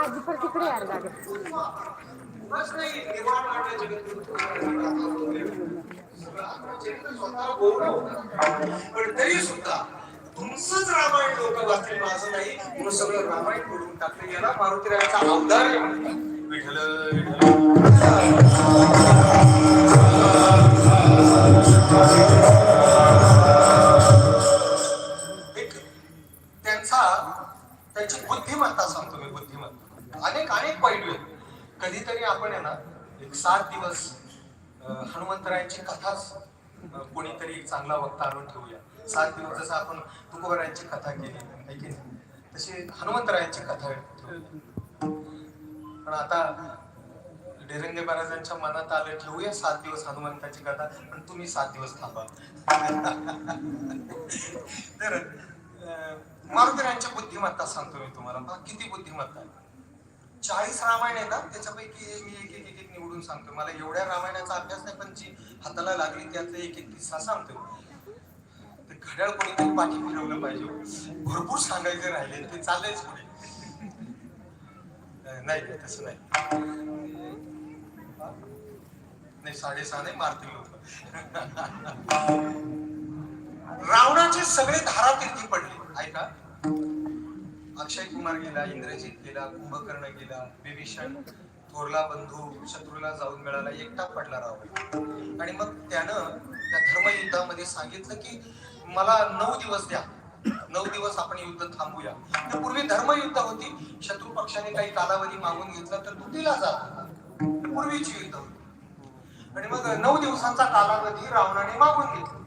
आजी पर तिकडे यार गाडी पण तरी सुद्धा तुमचंच रामायण लोक वाचले माझं नाही म्हणून सगळं रामायण बोलून टाकलं. गेला मारुतीरायाचा अवतार आहे. त्यांचा त्यांची बुद्धिमत्ता सांगतो मी बुद्धिमत्ता. अनेक अनेक पैलू आहेत. कधीतरी आपण आहे ना एक सात दिवस हनुमंतरायांची कथाच कोणीतरी एक चांगला वक्ता आणून ठेवूया. सात दिवस जसं आपण तुकोबरायांची कथा केली की तशी हनुमंतरायांची कथा पण आता डेरंगे महाराजांच्या मनात आलं ठेवूया सात दिवस हनुमंताची कथा पण तुम्ही सात दिवस थांबा. तर अं, मारुतीरायांची बुद्धिमत्ता सांगतो मी तुम्हाला. किती बुद्धिमत्ता आहे. चाळीस रामायण आहे ना त्याच्यापैकी मी एक एक एक एक निवडून सांगतो. मला एवढ्या रामायणाचा अभ्यास नाही पण जी हाताला लागली त्यातलं एक एक किस्सा सांगतो. घड्याळ कोणीतरी पाठी फिरवलं पाहिजे भरपूर सांगायचे राहिले ते चाललेच पुढे. नाही नाही, तसं नाही. नाही साडेसहा नाही मारतील लोक. रावणाचे सगळे धारा धारातीर्थी पडले. ऐका. अक्षय कुमार गेला इंद्रजित गेला कुंभकर्ण गेला विभीषण थोरला बंधू शत्रूला जाऊन मिळाला एकटा पडला रावण. आणि मग त्यानं त्या धर्मयुद्धामध्ये सांगितलं की मला नऊ दिवस द्या. नऊ दिवस आपण युद्ध थांबूया. तर पूर्वी धर्मयुद्ध होती. शत्रू पक्षाने काही कालावधी मागून घेतला तर तू दिला जा. पूर्वीची युद्ध होती. आणि मग नऊ दिवसांचा कालावधी रावणाने मागून घेतला.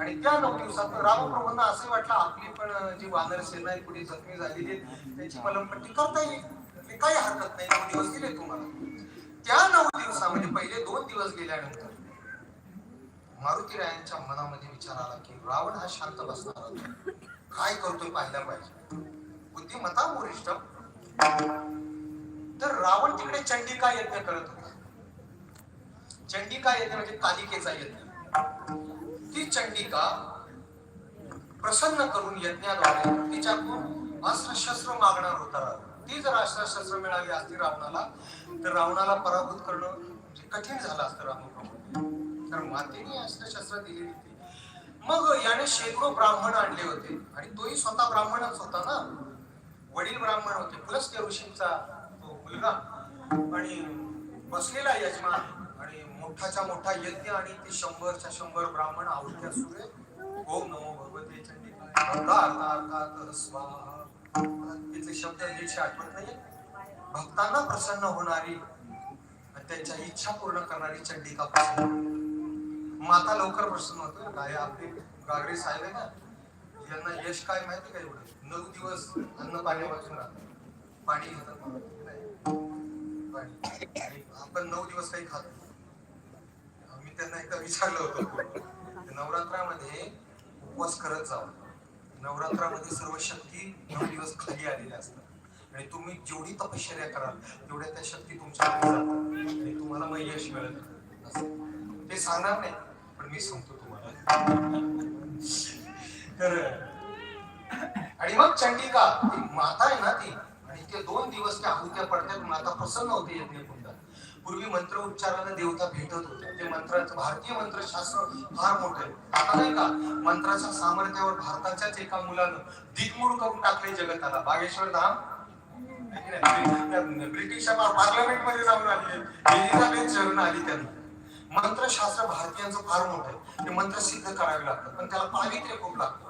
आणि त्या नऊ दिवसात रामप्रभूंना असे वाटलं आपली पण जी वानर सेना आहे कुठे जखमी झालेली आहे त्याची मलमपट्टी करता येईल. ते काही हरकत नाही. नऊ दिवस दिले तुम्हाला. त्या नऊ दिवसामध्ये पहिले दोन दिवस गेल्यानंतर मारुती रायांच्या मनामध्ये विचार आला की रावण हा शांत बसणार काय करतोय पाहिला पाहिजे? बुद्धिमत्ता वरिष्ठ? तर रावण तिकडे चंडिका यज्ञ करत होता. चंडिका यज्ञ म्हणजे कालिकेचा यज्ञ. ती चंडिका प्रसन्न करून यज्ञाद्वारे तिच्याकडून अस्त्र शस्त्र मागणार होता ती जर अस्त्र शस्त्र मिळाली असती रावणाला तर रावणाला पराभूत करणं म्हणजे कठीण झालं असतं रामप्रभू तर मातेने अस्त्रशस्त्र होती. मग याने शेकडो ब्राह्मण आणले होते. आणि तोही स्वतः ब्राह्मणच होता ना? वडील ब्राह्मण होते. प्लस त्या ऋषींचा तो मुलगा. आणि बसलेला यजमान. आणि मोठाच्या मोठा यज्ञ आणि ते शंभरच्या शंभर ब्राह्मण आवडत्या सुरे ओम नमो भगवते तिथले शब्द नीटशे आठवत नाही भक्तांना प्रसन्न होणारी आणि त्यांच्या इच्छा पूर्ण करणारी चंडिका प्रसन्न माता लवकर प्रसन्न होतो काय आपले गागरे साहेब आहे ना यांना यश काय माहिती का एवढं? नऊ दिवस अन्न पाणी वाचून राहतात. पाणी घेतात. आपण नऊ दिवस काही खातो मी त्यांना एकदा विचारलं होतं नवरात्रामध्ये उपवास करत जावं नवरात्रामध्ये सर्व शक्ती नऊ दिवस खाली आलेल्या असतात. आणि तुम्ही जेवढी तपश्चर्या कराल तेवढ्या त्या शक्ती तुमच्या आणि तुम्हाला मग यश मिळत ते सांगणार नाही. पण मी सांगतो तुम्हाला. तर आणि मग चंडिका ती माता आहे ना ती आणि ते दोन दिवस त्या आहुत्या पडतात माता प्रसन्न होते यज्ञकुंडात. पूर्वी मंत्र उच्चाराने देवता भेटत होत्या. ते मंत्राचं भारतीय मंत्रशास्त्र फार मोठं आहे. आता नाही का मंत्राच्या सामर्थ्यावर भारताच्याच एका मुलानं दिगमूळ करून टाकले जगताला. बागेश्वर धाम. ब्रिटिश पार्लमेंटमध्ये जाऊन आली एलिझाबेथ शरण आली त्यांना. मंत्रशास्त्र भारतीयांचं फार मोठं आहे. ते मंत्र सिद्ध करावे लागतात. पण त्याला पावित्र्य खूप लागतं.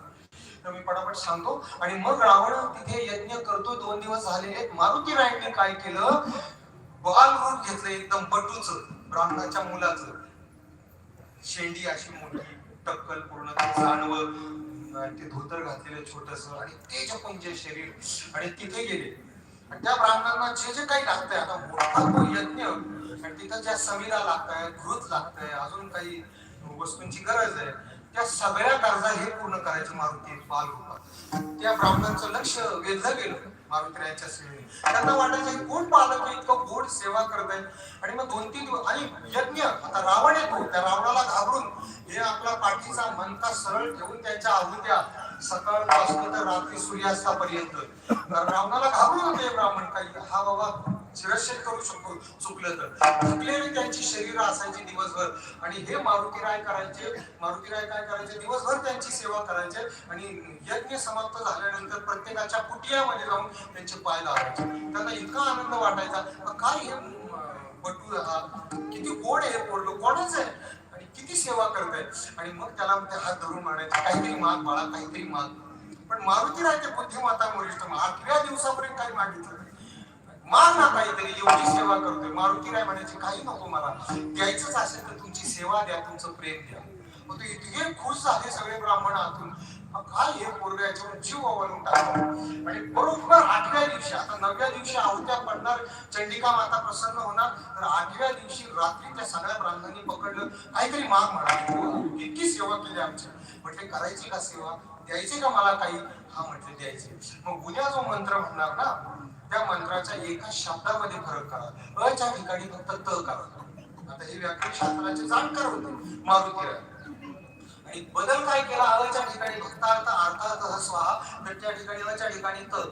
तर मी पटापट सांगतो. आणि मग रावण तिथे यज्ञ करतो दोन दिवस झालेले मारुती रायने काय केलं? बाल रूप घेतलं एकदम बटूच ब्राह्मणाच्या मुलाचं. शेंडी अशी मोठी टक्कल पूर्ण ते आणि ते धोतर घातलेलं छोटस. आणि तेजपुंज शरीर. आणि तिथे गेले. आणि त्या ब्राह्मणांना जे जे काही लागतंय आता मोठा तो यज्ञ आणि तिथं ज्या समिरा लागताय घृत लागतंय अजून काही वस्तूंची गरज आहे त्या सगळ्या गरजा हे पूर्ण करायचं मारुती बाल त्या ब्राह्मणांचं लक्ष वेधलं गेलं मारुतीरायांच्या सेवेने त्यांना वाटायचं हे कोण पालक इतकं गोड सेवा करत आहे आणि मग दोन तीन दिवस आणि यज्ञ आता रावण येतो त्या रावणाला घाबरून हे आपला पाठीचा मनका सरळ ठेवून त्यांच्या आहुत्या सकाळपासून तर रात्री सूर्यास्तापर्यंत. रावणाला घाबरून होते ब्राह्मण काही. हा बाबा शिरच्छेद करू शकतो चुकलं तर. चुकलेली त्यांची शरीर असायची दिवसभर. आणि हे मारुती राय करायचे मारुती राय काय करायचे दिवसभर त्यांची सेवा करायचे. आणि यज्ञ समाप्त झाल्यानंतर प्रत्येकाच्या कुटियामध्ये जाऊन त्यांचे पाय लावायचे. त्यांना इतका आनंद वाटायचा. काय हे बटू हा किती गोड आहे हे पोरलं कोणाच आहे? आणि किती सेवा करताय. आणि मग त्याला ते हात धरून मारायचे काहीतरी माग बाळा काहीतरी माग. पण मारुती राय ते बुद्धिमत्ता वरिष्ठ आठव्या दिवसापर्यंत काही मागितलं? माग ना काहीतरी एवढी सेवा करतोय मारुती राय म्हणायची काही नको मला. द्यायचंच असेल तर तुमची सेवा द्या तुमचं प्रेम द्या. मग ते इतके खुश झाले सगळे ब्राह्मण आतून काय हे पोरग याच्यावर जीव ओवाळून टाकला? आणि बरोबर आठव्या दिवशी आता नवव्या दिवशी आहुत्या पडणार चंडिका माता प्रसन्न होणार तर आठव्या दिवशी रात्री त्या सगळ्या ब्राह्मणांनी पकडलं. काहीतरी माग म्हणा. इतकी सेवा केली आमची. म्हटले करायची का सेवा? द्यायची का मला काही? हा म्हटले द्यायचे. मग उद्या जो मंत्र म्हणणार ना त्या मंत्राच्या एका शब्दामध्ये फरक करा अच्या ठिकाणी फक्त त करा आता हे व्याकरण शास्त्राचे जाणकार होते. मारुतीराय आणि बदल काय केला? अच्या ठिकाणी भक्तार्थ अर्थार्थ स्वाहा. तर त्या ठिकाणी अच्या ठिकाणी त.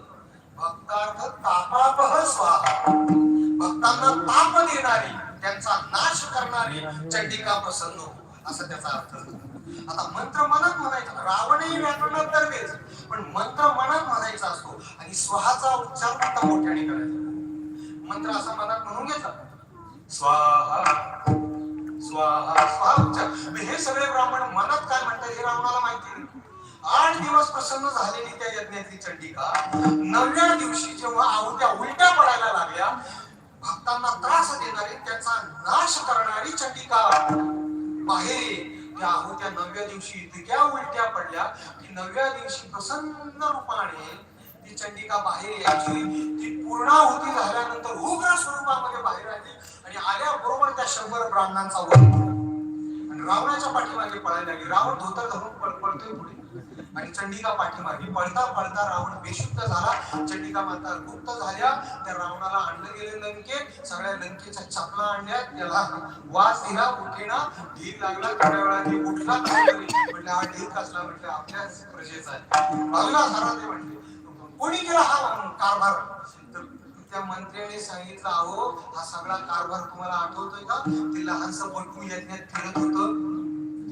भक्तार्थ तापापह स्वाहा. भक्तांना ताप देणारी त्यांचा नाश करणारी चंडिका प्रसन्न हो असा त्याचा अर्थ आता मंत्र मनात म्हणायचा रावणही व्याकरणात तरवेच पण मंत्र मनात म्हणायचा असतो आणि स्वहाचा उच्चार आता मोठ्याने करायचा. मंत्र असा मनात म्हणून घेतला स्वाहा स्वाहा स्वाहा उच्चार. हे सगळे ब्राह्मण मनात काय म्हणतात हे रावणाला माहिती नाही. आठ दिवस प्रसन्न झालेली त्या यज्ञातली चंडिका. नवव्या दिवशी जेव्हा आहुत्या उलट्या पडायला लागल्या भक्तांना त्रास देणारी त्याचा नाश करणारी चंडिका. बाहेर त्या आहुत्या नवव्या दिवशी इतक्या उलट्या पडल्या की नवव्या दिवशी प्रसन्न रूपाने ती चंडिका बाहेर यायची. ती पूर्णाहुती झाल्यानंतर उग्र स्वरूपामध्ये बाहेर आली आणि आल्याबरोबर त्या शंभर ब्राह्मणांचा वध आणि रावणाच्या पाठीमागे पळायला लागली. रावण धोतर धरून पळ- पळतोय पुढे. आणि चंडिका पाठीमागे. पळता पळता रावण बेशुद्ध झाला. चंडिका माता गुप्त झाल्या. त्या रावणाला आणलं गेले लंकेत. सगळ्या लंकेच्या चपला आणल्या त्याला वास दिला उठेना. ढील लागला थोड्या वेळाने उठला. म्हटलं हा ढील कसला? म्हटलं आपल्याच प्रजेचा लागला सारा ते म्हटले कोणी केला हा कारभार? त्या मंत्र्याने सांगितलं अहो हा सगळा कारभार तुम्हाला आठवतोय का? ते लहानसं बटू यज्ञात फिरत होतं.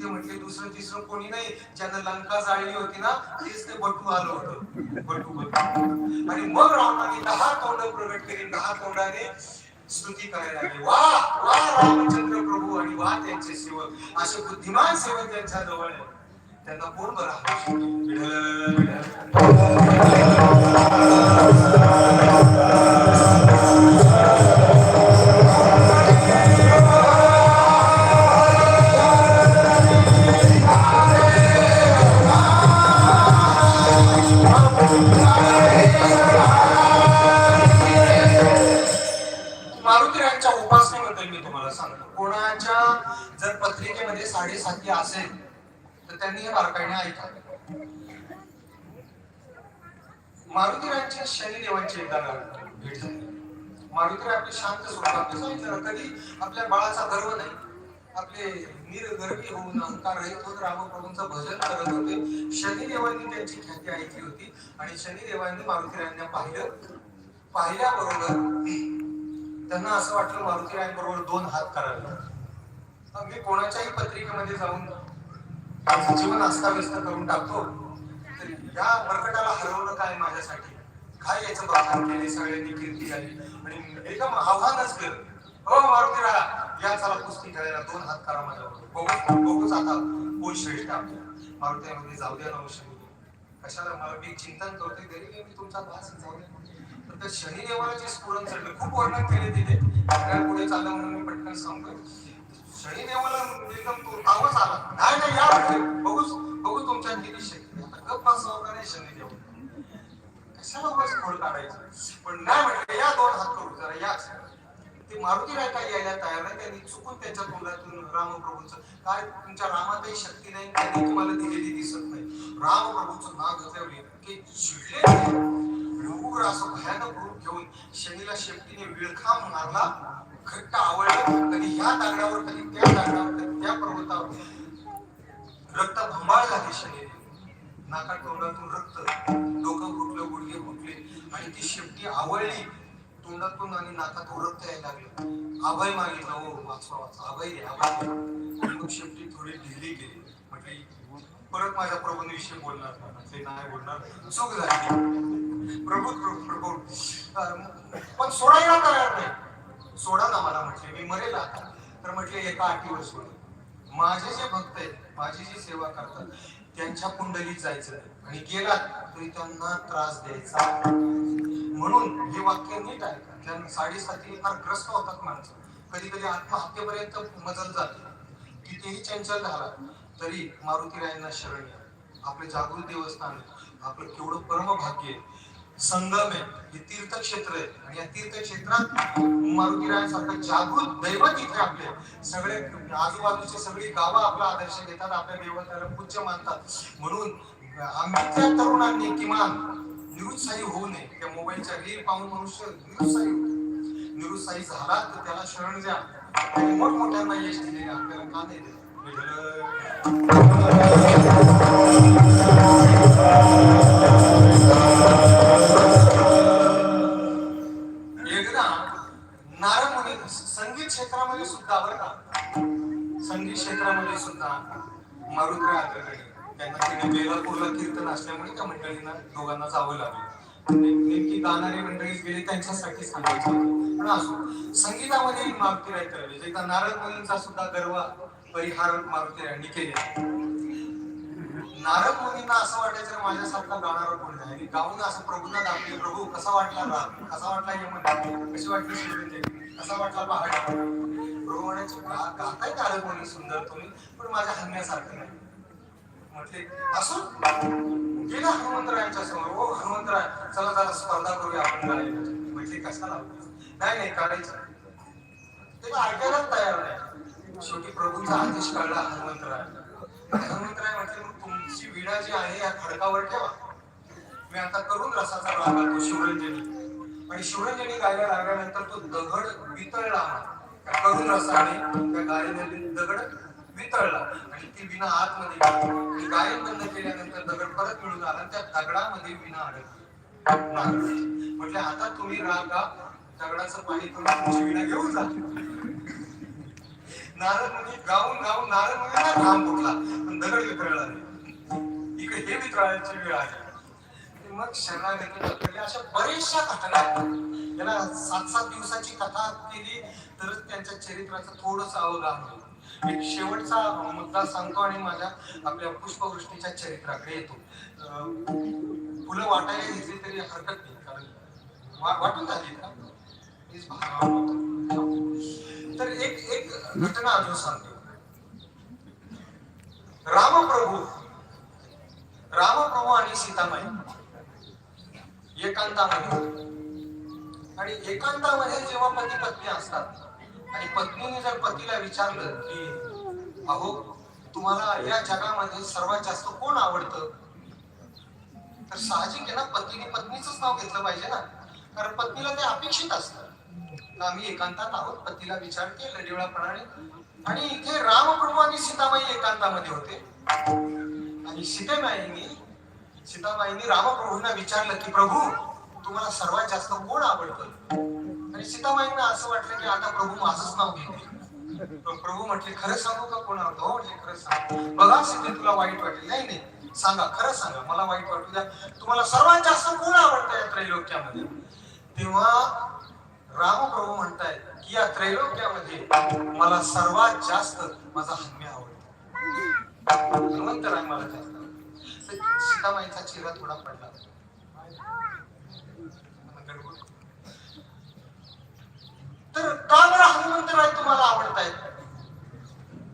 ते म्हटले दुसरं तिसरं कोणी नाही ज्यानं लंका जाळली होती ना तेच ते बटू आलं होतं. बटू बटू. आणि मग रावणाने दहा तोंड प्रगट केली. दहा तोंडाने स्तुती करायला लागली. वा वा रामचंद्र प्रभू आणि वा त्यांचे सेवक. असे बुद्धिमान सेवक त्यांच्या जवळ आहे त्यांना कोण बरं मारुतीरायांची शनिदेवांची एकदा भेट झाली. मारुतीराय आपले शांत स्वभाव सांगितलं म्हणजे कधी आपल्या बाळाचा गर्व नाही. आपले निरगर्वी होऊन अहंकार रहित होत. रामप्रभूंचं भजन करत होते. शनिदेवांनी त्यांची ख्याती ऐकली होती. आणि शनिदेवांनी मारुतीरायांना पाहिलं. पाहिल्याबरोबर त्यांना असं वाटलं मारुतीरायांबरोबर दोन हात करावे. मी कोणाच्याही पत्रिकेमध्ये जाऊन जीवन अस्ताव्यस्त करून टाकतो. या मरकटाला हरवणं काय माझ्यासाठी? काय याचं बखान केले सगळ्यांनी कीर्ती झाली. आणि एकदम आव्हानच केलं. हो मारुती राहा या चला कुस्ती खेळायला दोन हात करा माझ्यावर. बघू बघूच आता कोण श्रेष्ठ आपल्या मारुतीमध्ये जाऊ द्या नवशे हो कशाला? मला मी चिंतन करतोय तरी मी तुमचा भास जाऊ द्या. तर त्या शनिदेवाचे स्फुरण चढलं खूप वर्णन केले तिथे. पुढे चाललं म्हणून मी पटकन सांगतोय. शनिदेवाला एकदम तो तावच आला. नाही नाही या बघू तुमच्या शक्ती आता गप्प बसावं का नाही कशाला खोड काढायचं? पण नाही म्हटलं या दोन हात करू जरा या. ते मारुती राय यायला तयार नाही त्यांनी चुकून त्यांच्या तोंडातून रामप्रभूचं काय? तुमच्या रामातही शक्ती नाही त्यांनी तुम्हाला दिलेली दिसत नाही. रामप्रभूचं नाव घेतल्यावर इतके चिडले. उग्र असं भयानक रूप घेऊन शनीला शेपटीने विळखा मारला. घट्ट आवळलं कधी ह्या दगडावर कधी त्या दगडावर कधी त्या पर्वतावर. रक्त भंबाळ झाले शरीर. नाका तोंडातून रक्त. डोकं फुटलं गुडघे फुटले आणि ती शेपटी आवळली. तोंडातून आणि नाकातून रक्त यायला लागलं. अभय मागितलं हो वाचवा वाचा अभय दे अभय मग शेपटी थोडी ढिली गेली. म्हटली परत माझ्या प्रभूंविषयी बोलणार ते नाही बोलणार. चूक झाली. प्रभू प्रभू पण सोडायला तयार नाही. सोडा ना मला म्हटले मी मरेल आता. तर म्हटले एका अटीवर सोड. माझे जे भक्त आहेत माझी जी सेवा करतात त्यांच्या कुंडलीत जायचं आणि गेलात तरी त्यांना त्रास द्यायचा म्हणून हे वाक्य नीट ऐका कारण साडेसाती फार ग्रस्त होतात माणसं. कधी कधी आत्महत्येपर्यंत मजल जाते. कितीही चंचल झाला तरी मारुतीरायांना शरण आपले जागृत देवस्थान आपलं केवढं परमभाग्य आहे. संगम आहे हे तीर्थक्षेत्र आहे. आणि या तीर्थक्षेत्रात मारुतीरायांसारखं जागृत दैवत इथे आपले सगळे आजूबाजूचे सगळी गावं आपला आदर्श घेतात आपल्या देवताला पूज्य मानतात. म्हणून आम्ही तरुणांनी किमान निरुत्साही होऊ नये. त्या मोबाईलच्या रील पाहून मनुष्य निरुत्साही होतो. निरुत्साही झाला तर त्याला शरण द्या. मोठमोठ्यांना यश दिले आपल्याला का नाही गाणारी मंडळी गेली त्यांच्यासाठी सांगायचं. पण असो संगीतामध्ये मारुती राय करायचे एकदा नारद मुनींचा सुद्धा गर्व परिहार मारुती रायांनी केले नारद मुनींना असं वाटायचं माझ्यासारखा गाणारा कोण नाही? आणि गाऊन असं प्रभूंना दाखवले प्रभू कसा वाटला राग कसा वाटला यमन कशी वाटली शिवलिंग कसा वाटला पहाड? प्रभू म्हणायचे "गा- गाताय नारद मुनी सुंदर तुम्ही पण माझ्या हरण्यासारखं नाही. म्हटले असो गेला हनुमंतरायांच्या समोर हो हनुमंतराय चला चला स्पर्धा करूया आपण गायला म्हटले कशाला? नाही नाही काढायचं. ते ऐकायलाच तयार नाही. शेवटी प्रभूचा आदेश कळला हनुमंतराय हनुमंतराय म्हटले मग तुमची विडा जी आहे या खडकावर ठेवा. मी आता करून रसाचा राग तो शिवरंजनी. आणि शिवरंजनी गायला लागल्यानंतर तो दगड वितळला. करून रसाने त्या गायने दगड वितळला. आणि ती विना आतमध्ये गायन बंद केल्यानंतर दगड परत मिळून आला त्या दगडामध्ये विना अडकली. म्हटले आता तुम्ही रागा दगडाचं पाणी करून तुमची घेऊन जा. नारद म्हणजे गाऊन गाऊन नारद म्हणजे घाम फुटला पण दगड वितळला नाही. इकडे हे वितळायची वेळ आली. मग शरणागती पकडली. अशा बऱ्याचशा घटना आहेत. याला सात सात दिवसाची कथा केली तरच त्यांच्या चरित्राचं थोडस अवगान होईल. एक शेवटचा मुद्दा सांगतो आणि माझ्या आपल्या पुष्पवृष्टीच्या चरित्राकडे येतो. फुलं वाटायला घेतली तरी हरकत नाही कारण वाटून झाली का? तर एक एक घटना अजून सांगतो. रामप्रभू रामप्रभू आणि सीतामाई एकांतामध्ये. आणि एकांतामध्ये जेव्हा पती पत्नी असतात आणि पत्नीने जर पतीला विचारलं की अहो तुम्हाला या जगामध्ये सर्वात जास्त कोण आवडतं? तर साहजिक आहे ना पतीने पत्नीच नाव घेतलं पाहिजे ना. कारण पत्नीला ते अपेक्षित असत. आम्ही एकांतात आहोत पतीला विचार केला आणि इथे रामप्रभू आणि सीतामाई एकांतामध्ये होते. आणि सीतामाईनी सीतामाईनी रामप्रभूंना विचारलं की प्रभू तुम्हाला सर्वात जास्त कोण आवडतं? आणि सीताबाईंना असं वाटलं की आता प्रभू माझंच नाव घेते प्रभू म्हटले खरं सांगू का कोणा हो म्हटले खरं सांग. बघा सीते तुला वाईट वाटेल. नाही नाही सांगा खरं सांगा मला वाईट वाटू द्या. तुम्हाला सर्वात जास्त कोण आवडतं या त्रैलोक्यामध्ये? तेव्हा रामप्रभू म्हणतायत की या त्रैलोक्यामध्ये मला सर्वात जास्त माझा हम्मी आवडतो. श्रीमंत राय मला जास्त सीतामाईचा चेहरा थोडा पडला. तर का बरं हनुमंतराय तुम्हाला आवडतायत?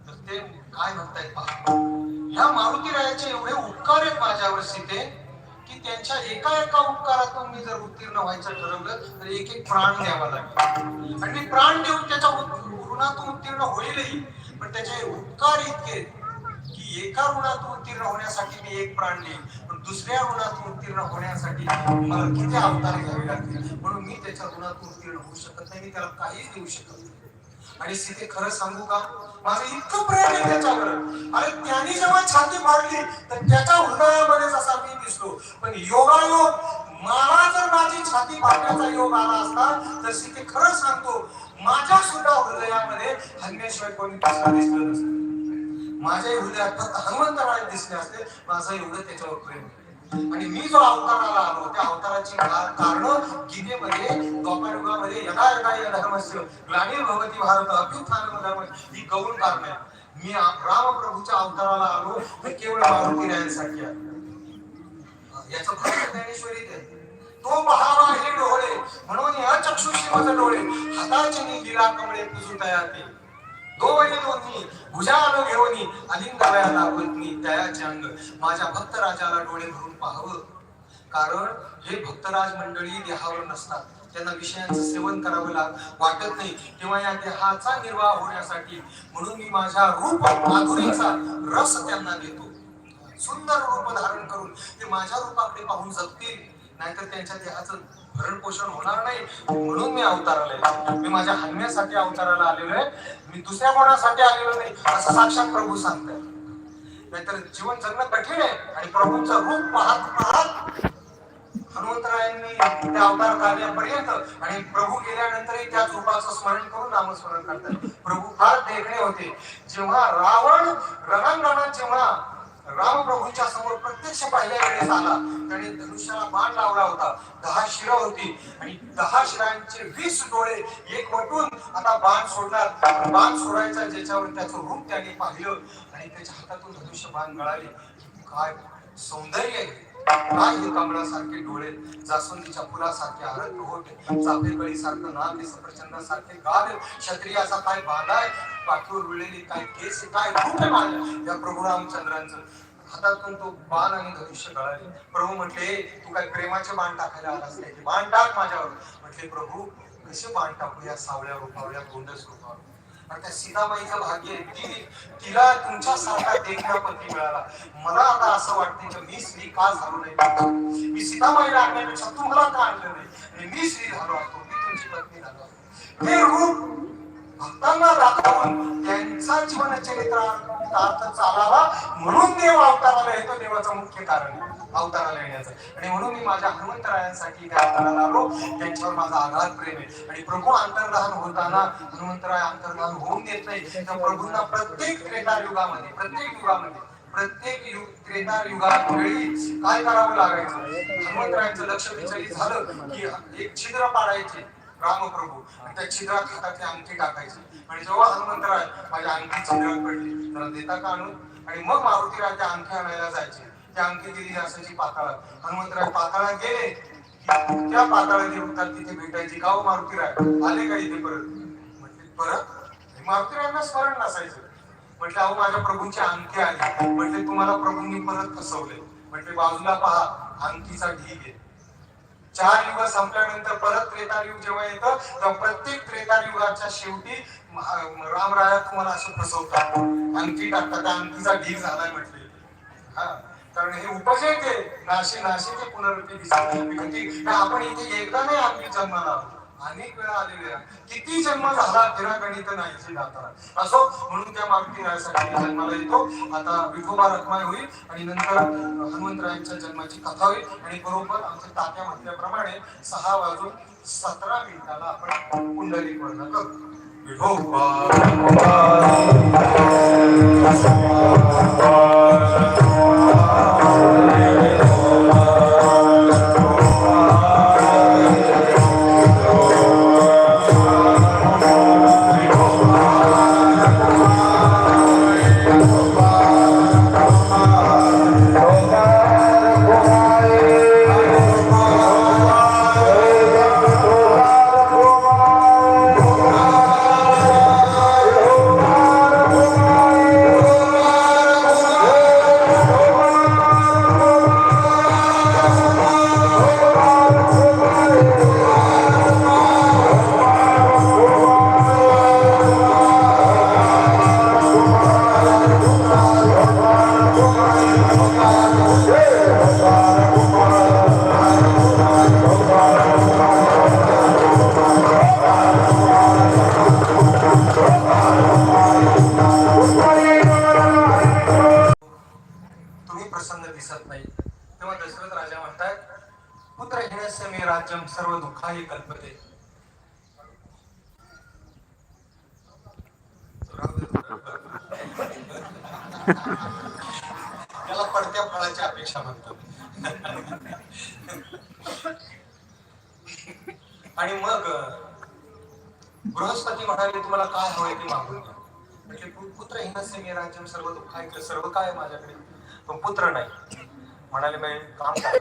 तर ते काय म्हणतायत पहा. ह्या मारुती रायाचे एवढे उपकार आहेत माझ्यावर सीते की त्यांच्या एका एका उपकारातून मी जर उत्तीर्ण व्हायचं ठरवलं तर एक एक प्राण द्यावा लागेल. आणि मी प्राण देऊन त्याच्या ऋणातून उत्तीर्ण होईलही पण त्याचे उपकार इतके की एका ऋणातून उत्तीर्ण होण्यासाठी मी एक प्राण देईन. दुसऱ्या ऋणातून उत्तीर्ण होण्यासाठी मला किती अवतार घ्यावे लागतील? म्हणून मी त्याच्या ऋणातून उत्तीर्ण होऊ शकत नाही मी त्याला काहीच देऊ शकत नाही. आणि सीते खरं सांगू का? माझं इतकं प्रेम आहे त्याच्यावर. अरे त्याने जेव्हा छाती फाडली तर त्याच्या हृदयामध्ये असा मी दिसतो. पण योगायोग मला जर माझी छाती फाडण्याचा योग आला असता तर सीते खरं सांगतो माझ्या सुद्धा हृदयामध्ये हन्मेशिवाय कोणी दुसरा दिसलं नसतं. माझ्या हृदयात फक्त हनुमंतराय दिसले असते माझं एवढं त्याच्यावर प्रेम आहे. आणि मी जो अवताराला आलो त्या अवताराची कारण गीतेमध्ये द्वापर यदा यदा या धर्मस्य ग्लानिर भगवती भारत अभ्युत्थान धर्म ही गौण कारण. आहे मी रामप्रभूच्या अवताराला आलो हे केवळ मारुती रायांसाठी आहे. याचं फक्त ज्ञानेश्वरीत आहे तो पहावा हे डोळे म्हणून या चक्षुषी मज डोळे हाताचे मी गिरा कमळे पुजू तया ते दोन्ही भुजान घेऊनी अलिंगाव्या दाखवतनी दयाचे अंग. माझ्या भक्त राजाला डोळे भरून पाहावं. कारण हे भक्तराज मंडळी देहावर नसतात. त्यांना विषयांचं सेवन करावं लाग वाटत नाही. तेव्हा या देहाचा निर्वाह होण्यासाठी म्हणून मी माझ्या रूप माधुरीचा रस त्यांना देतो. सुंदर रूप धारण करून ते माझ्या रूपाकडे पाहून जगतील. नाहीतर त्यांच्या देहाचं भरण पोषण होणार नाही म्हणून मी अवताराला. मी माझ्या हन्म्यासाठी अवताराला आलेलो आहे. मी दुसऱ्या कोणासाठी आलेलो नाही असं साक्षात प्रभू सांगतात नाहीतर जीवन जगणं कठीण आहे आणि प्रभूंचं रूप पाहत पाहत हनुमंतरायांनी त्या अवतार कार्यापर्यंत आणि प्रभू गेल्यानंतरही त्या रूपाचं स्मरण करून नामस्मरण करतात. प्रभू फार देखणे होते. जेव्हा रावण रणांगणात जेव्हा रामप्रभूंच्या समोर प्रत्यक्ष पहिल्या वेळेस आला. त्याने धनुष्याला बाण लावला होता. दहा शिरा होती. आणि दहा शिरांचे वीस डोळे एक वटून आता बाण सोडणार. बाण सोडायचा ज्याच्यावर त्याचं रूप त्याने पाहिलं. आणि त्याच्या हातातून धनुष्य बाण मिळाले काय सौंदर्य आहे. काय हे कमळासारखे डोळे जास्वंदीच्या फुलासारखे आरत होते चाफे कळी सारखं नाक आहे सफरचंदासारखे गाल क्षत्रियाचा काय बांधाय पाठीवर विळलेली काय केस काय रूप आहे या प्रभू रामचंद्रांचं हातातून तो बाण आणि धनुष्य गळाले. प्रभू म्हटले तू काय प्रेमाचे बाण टाकायला आलास नाही बाण टाक माझ्यावर. म्हटले प्रभू कसे बाण टाकू या सावळ्या रूपावर या गोंडस रूपावर? आणि त्या सीताबाईचं भाग्य आहे, ती तिला तुमच्या सारखा देखणा पती मिळाला. मला आता असं वाटतं की मी स्त्री का झालो नाही? मी सीताबाईला आणण्यापेक्षा तुम्हाला का आणलं नाही? मी स्त्री झालो असतो मी तुमची पत्नी झालो हे रूप भक्तांना दाखवून त्यांचा जीवन चरित्रार्थ चालावा. म्हणून देव अवताराला येतो. देवाचं मुख्य कारण अवताराला येण्याचं. आणि म्हणून मी माझ्या हनुमंतरायांसाठी त्या अवताराला आलो. त्यांच्यावर माझा आघात प्रेम आहे. आणि प्रभू अंतर्धान होताना हनुमंतराय अंतर्धान होऊन देत नाही. तर प्रभूंना प्रत्येक त्रेतायुगामध्ये प्रत्येक युगामध्ये प्रत्येक युग त्रेता युगात वेळी काय करावं लागायचं? हनुमंतरायांचं लक्ष विचारी झालं की एक छिद्र पाडायचे. रामप्रभू. प्रभू त्या छिद्रात हातातली अंगठी टाकायची. आणि जेव्हा हनुमंतराय माझ्या अंगठी छिद्रात पडली त्याला देता का आणून? आणि मग मारुतीराय त्या अंगठी आणायला जायचे. त्या अंगठी दिली असायची पाताळात. हनुमंतराय पाताळात गेले. त्या पाताळात जे तिथे भेटायची. गाव हो मारुतीराय आले का इथे परत? म्हटले परत? मारुतीरायांना स्मरण नसायचं. म्हटलं अहो माझ्या प्रभूंची अंगठी आली. म्हटले तुम्हाला प्रभूंनी परत फसवले म्हटले बाजूला पहा अंगठीचा ढीग आहे. चार युग संपल्यानंतर परत त्रेतायुग जेव्हा येतं तेव्हा प्रत्येक त्रेतायुगाच्या शेवटी रामराया तुम्हाला असं फसवतात अंगठी टाकतात त्या अंगठीचा ढीग झालाय म्हटले. हा. कारण हे उपजय ते नाशी नाशी ते पुनरुत्ती दिसते म्हणजे आपण इथे एकदा नाही आपली जन्माला आलो. अनेक वेळा आलेले किती जन्म झाला तेरा गणित नाहीची दाता असो म्हणून त्या मागती रायासाठी जन्माला येतो. आता विठोबा रखमाय होईल आणि नंतर हनुमंतरायांच्या जन्माची कथा होईल. आणि बरोबर आमच्या तात्या म्हटल्याप्रमाणे सहा वाजून सतरा मिनिटाला आपण कुंडली वर्णन करतो विठोबा आणि मग बृहस्पती म्हणाले तुम्हाला काय हवंय ते मागून घ्या. म्हणजे पुत्र हिनस्य मी राज्यम सर्व दुःख ऐकलं सर्व काय माझ्याकडे? पण पुत्र नाही. म्हणाले मी काम काय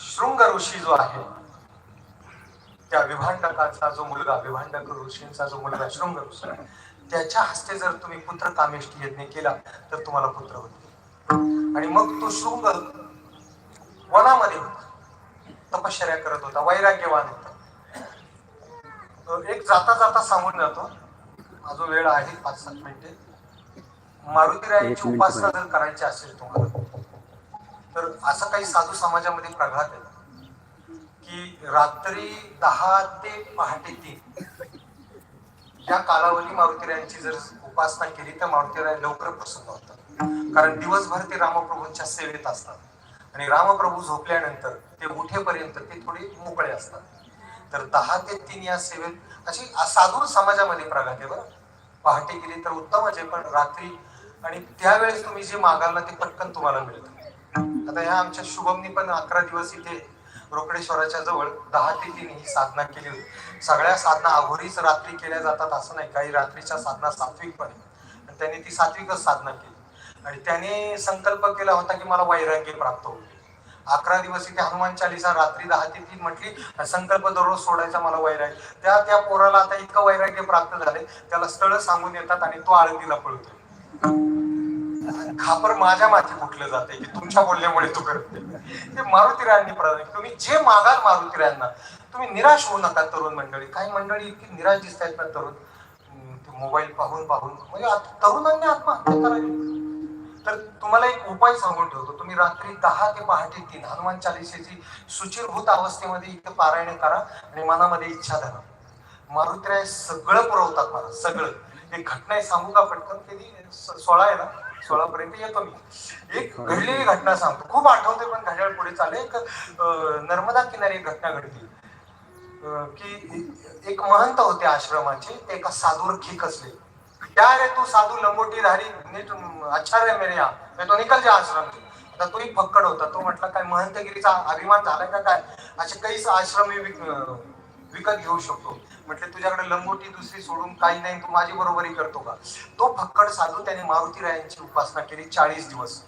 शृंग ऋषी जो आहे त्या विभांडकाचा जो मुलगा विभांडक ऋषींचा जो मुलगा शृंग ऋषी त्याच्या हस्ते जर तुम्ही पुत्र कामेष्टी यज्ञ केला तर तुम्हाला पुत्र होते आणि मग तो शृंग वनामध्ये होता. तपश्चर्या करत होता वैराग्यवान होता. तो एक जाता जाता सांगून जातो अजून वेळ आहे पाच सात मिनिटे. मारुतीरायांची उपासना. जर करायची असेल तुम्हाला तर असं काही साधू समाजामध्ये प्रघात आहे की रात्री दहा ते पहाटे तीन या कालावधी मारुतीरायांची जर उपासना केली तर मारुतीराय लवकर प्रसन्न होतात. कारण दिवसभर ते रामप्रभूंच्या सेवेत असतात. आणि रामप्रभू झोपल्यानंतर ते उठेपर्यंत ते थोडे मोकळे असतात. तर दहा ते तीन या सेवेत अशी साधूर समाजामध्ये प्रगाते आहे बरं. पहाटे गेली तर उत्तमच आहे पण रात्री आणि त्यावेळेस तुम्ही जे मागाल ना ते पटकन तुम्हाला मिळतं. आता ह्या आमच्या शुभमनी पण अकरा दिवस इथे रोकडेश्वराच्या जवळ दहा ते तीन ही साधना केली होती. सगळ्या साधना अघोरीच रात्री केल्या जातात असं नाही. काही रात्रीच्या साधना सात्विक पण आहे. आणि त्यांनी ती सात्विकच साधना केली. आणि त्याने संकल्प केला होता की मला वैराग्य प्राप्त होईल. अकरा दिवस इथे हनुमान चालिसा रात्री दहा ते तीन म्हटली संकल्प दररोज सोडायचा मला वैराग्य. त्या त्या पोराला आता इतकं वैराग्य प्राप्त झाले त्याला स्थळ सांगून येतात आणि तो आळंदीला पळतोय खापर माझ्या माथी कुठलं जाते की तुमच्या बोलण्यामुळे तू करते. ते मारुतीरायांनी प्रदान तुम्ही जे मागाल मारुती रायांना तुम्ही निराश होऊ नका तरुण मंडळी. काही मंडळी इतकी निराश दिसत आहेत ना तरुण. मोबाईल पाहून पाहून. म्हणजे तरुणांनी आत्महत्या करावी. तर तुम्हाला एक उपाय सांगून ठेवतो. तुम्ही रात्री दहा ते पहाटे तीन हनुमान चालिसेची सुचिरभूत अवस्थेमध्ये इथं पारायण करा आणि मनामध्ये इच्छा धरा. मारुतीराय सगळं पुरवतात मला सगळं. एक घटना आहे सांगू का पटकन? कधी सोळा आहे ना सोळा पर्यंत येतो मी. एक घडलेली घटना सांगतो. खूप आठवते पण घड्याळ पुढे चालले. एक नर्मदा किनारी एक घटना घडली. की एक महंत होते आश्रमाचे ते एका साधूवर खीक असले क्या रे तू साधू लंगोटी धारी नीट अच्छा रे मेरे यहाँ. मैं तो निकल जा आश्रम आता तोही फक्कड होता. तो म्हटला काय महंतगिरीचा अभिमान झालाय का काय? असे काहीच आश्रम मी विक- विकत घेऊ शकतो. म्हटले तुझ्याकडे लंगोटी दुसरी सोडून काही नाही. तू माझी बरोबरी करतो का? तो फक्कड साधू त्याने मारुतीरायांची उपासना केली चाळीस दिवस.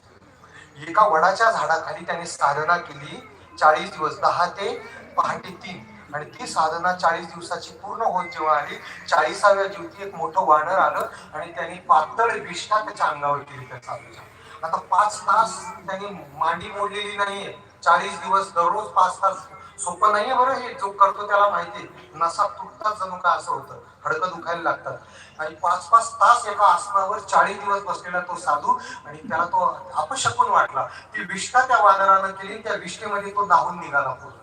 एका वडाच्या झाडाखाली त्याने साधना केली चाळीस दिवस. दहा ते पहाटे तीन. आणि ती साधना चाळीस दिवसाची पूर्ण होत जेव्हा आली चाळीसाव्या दिवशी एक मोठं वानर आलं आणि त्यांनी पातळ विष्ठा त्याच्या अंगावर केली त्या साधूच्या आता पाच तास त्यांनी मांडी मोडलेली नाहीये. चाळीस दिवस दररोज पाच तास सोपं नाहीये बरं हे जो करतो त्याला माहिती नसा तुटतात जणू का असं होतं? हडकं दुखायला लागतात. आणि पाच पाच तास एका आसनावर चाळीस दिवस बसलेला तो साधू आणि त्याला तो अपशकून वाटला ती विष्ठा त्या वादरानं केली त्या विष्ठेमध्ये तो दाहून निघाला पूर्ण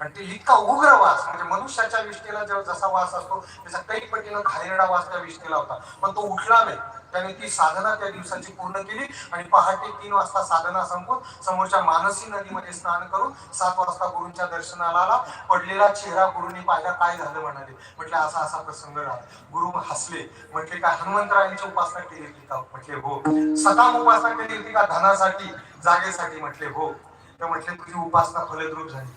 आणि ते इतका उग्र वास म्हणजे मनुष्याच्या विष्ठेला जेव्हा जसा वास असतो त्याचा काही पटीनं घाणेरडा वास त्या विष्ठेला होता. पण तो उठला नाही. त्याने ती साधना त्या दिवसाची पूर्ण केली आणि पहाटे तीन वाजता साधना संपून समोरच्या मानसी नदीमध्ये स्नान करून सात वाजता गुरुंच्या दर्शनाला आला. पडलेला चेहरा गुरुंनी पाहिला काय झालं म्हणाले. म्हटले असा असा प्रसंग राहा गुरु हसले. म्हटले काय हनुमंतरायांची उपासना केली होती का? म्हटले हो. सकाम उपासना केली होती का? धनासाठी जागेसाठी. म्हटले हो. तर म्हटले तुझी उपासना फलद्रूप झाली.